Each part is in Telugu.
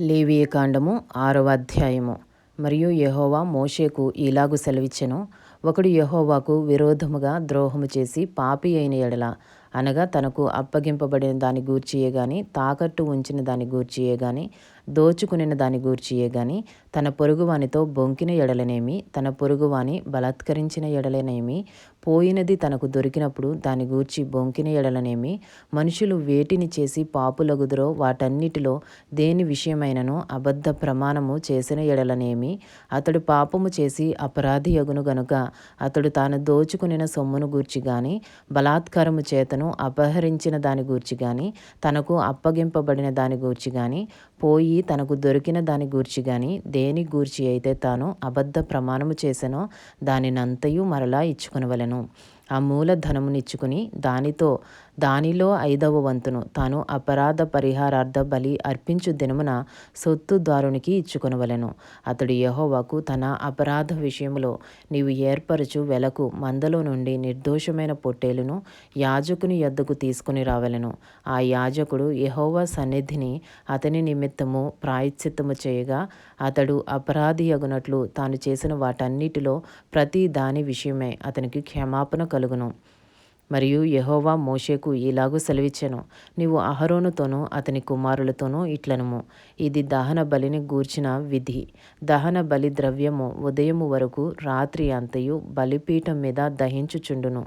లేవియ కాండము ఆరవ అధ్యాయము. మరియు యహోవా మోషేకు ఇలాగు సెలవిచ్చెను. ఒకడు యహోవాకు విరోధముగా ద్రోహము చేసి పాపి అయిన ఎడల అనగా తనకు అప్పగింపబడిన దాని గూర్చియే గాని తాకట్టు ఉంచిన దాని గూర్చియే గాని దోచుకునిన దాని గూర్చియే గాని తన పొరుగువానితో బొంకిన ఎడలనేమి తన పొరుగువాని బలాత్కరించిన ఎడలనేమి పోయినది తనకు దొరికినప్పుడు దాని గూర్చి బొంకిన ఎడలనేమి మనుషులు వేటిని చేసి పాపులగుదురో వాటన్నిటిలో దేని విషయమైనను అబద్ధ ప్రమాణము చేసిన ఎడలనేమి అతడు పాపము చేసి అపరాధి యగును గనుక అతడు తాను దోచుకునిన సొమ్మును గూర్చి గాని బలాత్కారము చేతను అపహరించిన దాని గూర్చి కానీ తనకు అప్పగింపబడిన దాని గూర్చి కానీ పోయి తనకు దొరికిన దాని గూర్చి కానీ దేని గూర్చి అయితే తాను అబద్ధ ప్రమాణము చేసెనో దానినంతయు మరలా ఇచ్చుకొనవలెను. ఆ మూల ధనమునిచ్చుకుని దానితో దానిలో ఐదవ వంతును తాను అపరాధ పరిహారార్థ బలి అర్పించు దినమున సొత్తు దారునికి ఇచ్చుకొనవలెను. అతడు యహోవాకు తన అపరాధ విషయములో నీవు ఏర్పరచు వెలకు మందలో నుండి నిర్దోషమైన పొట్టేలును యాజకుని యొద్దకు తీసుకుని రావలెను. ఆ యాజకుడు యహోవా సన్నిధిని అతని నిమిత్తము ప్రాయశ్చిత్తము చేయగా అతడు అపరాధి అగునట్లు తాను చేసిన వాటన్నిటిలో ప్రతి దాని విషయమై అతనికి క్షమాపణ కలుగును. మరియు యహోవా మోషేకు ఇలాగూ సెలవిచ్చెను నీవు అహరోనుతోనూ అతని కుమారులతోనూ ఇట్లనుము. ఇది దహన బలిని గూర్చిన విధి. దహన బలి ద్రవ్యము ఉదయము వరకు రాత్రి అంతయు బలిపీఠం మీద దహించుచుండును.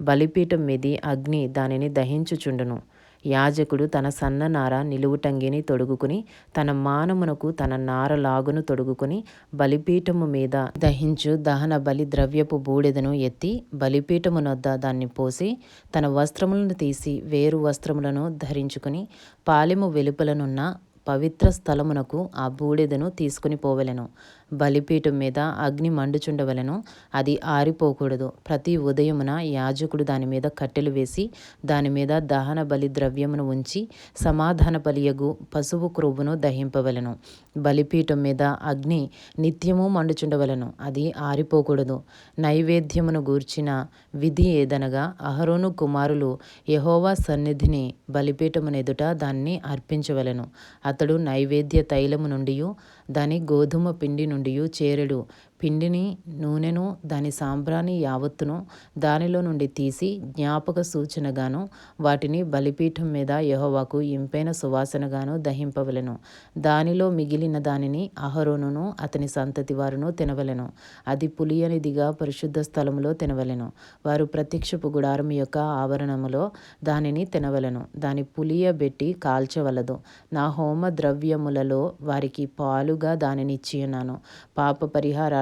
బలిపీఠం మీది అగ్ని దానిని దహించుచుండును. యాజకుడు తన సన్న నార నిలువుటంగిని తొడుగుకుని తన మానమునకు తన నార లాగును తొడుగుకుని బలిపీఠము మీద దహించు దహన బలి ద్రవ్యపు బూడిదను ఎత్తి బలిపీఠమునొద్ద దాన్ని పోసి తన వస్త్రములను తీసి వేరు వస్త్రములను ధరించుకుని పాలెము వెలుపలనున్న పవిత్ర స్థలమునకు ఆ బూడిదను తీసుకుని పోవలెను. బలిపీఠం మీద అగ్ని మండుచుండవలెను. అది ఆరిపోకూడదు. ప్రతి ఉదయమున యాజకుడు దాని మీద కట్టెలు వేసి దాని మీద దహన బలి ద్రవ్యమును ఉంచి సమాధాన బలియగు పశువు క్రొవ్వును దహింపవలెను. బలిపీఠం మీద అగ్ని నిత్యము మండుచుండవలెను. అది ఆరిపోకూడదు. నైవేద్యమును గూర్చిన విధి ఏదనగా అహరోను కుమారులు యహోవా సన్నిధిని బలిపీఠమునెదుట దాన్ని అర్పించవలెను. అతడు నైవేద్య తైలము నుండి దాని గోధుమ పిండి నుండి చేరెడు. పిండిని నూనెను దాని సాంబ్రాణి యావత్తును దానిలో నుండి తీసి జ్ఞాపక సూచనగాను వాటిని బలిపీఠం మీద యహోవాకు ఇంపైన సువాసనగాను దహింపవలెను. దానిలో మిగిలిన దానిని అహరోనును అతని సంతతి వారును తినవలెను. అది పులియనిదిగా పరిశుద్ధ స్థలములో తినవలెను. వారు ప్రత్యక్షపు గుడారం యొక్క ఆవరణములో దానిని తినవలెను. దాని పులియబెట్టి కాల్చవలదు. నా హోమ ద్రవ్యములలో వారికి పాలుగా దానిని ఇచ్చియున్నాను. పాప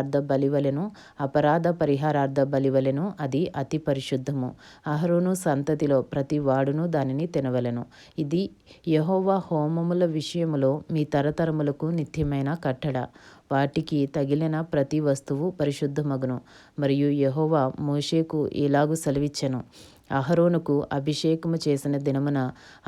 పరిహారార్థ బలివలెను అపరాధ పరిహారార్థ బలివలెను అది అతి పరిశుద్ధము. అహరోను సంతతిలో ప్రతి వాడును దానిని తినవలెను. ఇది యహోవా హోమముల విషయములో మీ తరతరములకు నిత్యమైన కట్టడ. వాటికి తగిలిన ప్రతి వస్తువు పరిశుద్ధమగును. మరియు యహోవా మోషేకు ఇలాగు సెలవిచ్చెను. అహరోనుకు అభిషేకము చేసిన దినమున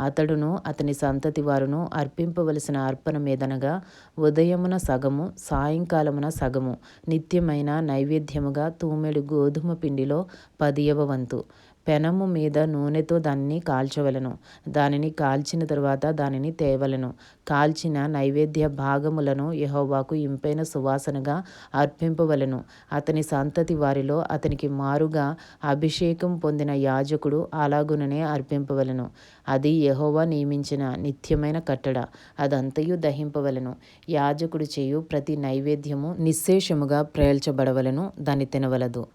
అతడును అతని సంతతి వారును అర్పింపవలసిన అర్పణ మీదనగా ఉదయమున సగము సాయంకాలమున సగము నిత్యమైన నైవేద్యముగా తూమెడు గోధుమ పిండిలో పదియవ వంతు. పెనము మీద నూనెతో దాన్ని కాల్చవలను. దానిని కాల్చిన తరువాత దానిని తేవలను. కాల్చిన నైవేద్య భాగములను యహోవాకు ఇంపైన సువాసనగా అర్పింపవలను. అతని సంతతి వారిలో అతనికి మారుగా అభిషేకం పొందిన యాజకుడు అలాగుననే అర్పింపవలను. అది యహోవా నియమించిన నిత్యమైన కట్టడ. అదంతయు దహింపవలను. యాజకుడు చేయు ప్రతి నైవేద్యము నిశ్శేషముగా ప్రేల్చబడవలను దాన్ని తినవలదు.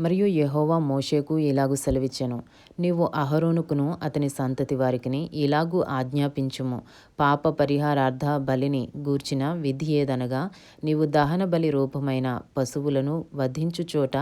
మరియు యహోవా మోషేకు ఇలాగు సెలవిచ్చెను. నీవు అహరోనుకును అతని సంతతి వారికిని ఇలాగు ఆజ్ఞాపించుము. పాప పరిహారార్థ బలిని గూర్చిన విధి ఏదనగా నీవు దహన బలి రూపమైన పశువులను వధించు చోట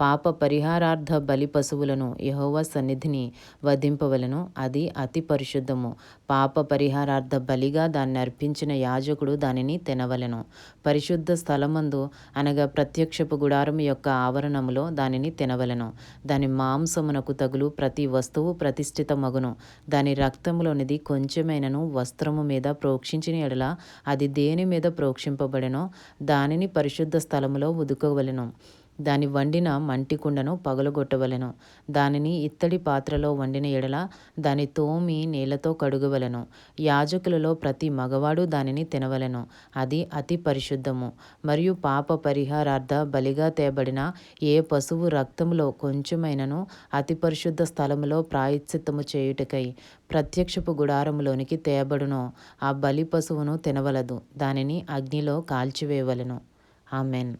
పాప పరిహారార్థ బలి పశువులను యహోవా సన్నిధిని వధింపవలను. అది అతి పరిశుద్ధము. పాప పరిహారార్థ బలిగా దాన్ని అర్పించిన యాజకుడు దానిని తినవలెను. పరిశుద్ధ స్థలమందు అనగా ప్రత్యక్షపు గుడారం యొక్క ఆవరణములో దానిని తినవలెను. దాని మాంసమునకు తగులు ప్రతి వస్తువు ప్రతిష్ఠితమగును. దాని రక్తములోనిది కొంచెమైనను వస్త్రము మీద ప్రోక్షించిన ఎడల అది దేని మీద ప్రోక్షింపబడెనో దానిని పరిశుద్ధ స్థలములో ఉదుకోవలెను. దాని వండిన మంటి కుండను పగలగొట్టవలెను. దానిని ఇత్తడి పాత్రలో వండిన ఎడల దాని తోమి నీళ్ళతో కడుగవలెను. యాజకులలో ప్రతి మగవాడు దానిని తినవలెను. అది అతి పరిశుద్ధము. మరియు పాప పరిహారార్థ బలిగా తేబడిన ఏ పశువు రక్తములో కొంచెమైనను అతి పరిశుద్ధ స్థలములో ప్రాయశ్చిత్తము చేయుటకై ప్రత్యక్షపు గుడారములోనికి తేబడునో. ఆ బలి పశువును తినవలదు. దానిని అగ్నిలో కాల్చివేయవలెను. ఆమెన్.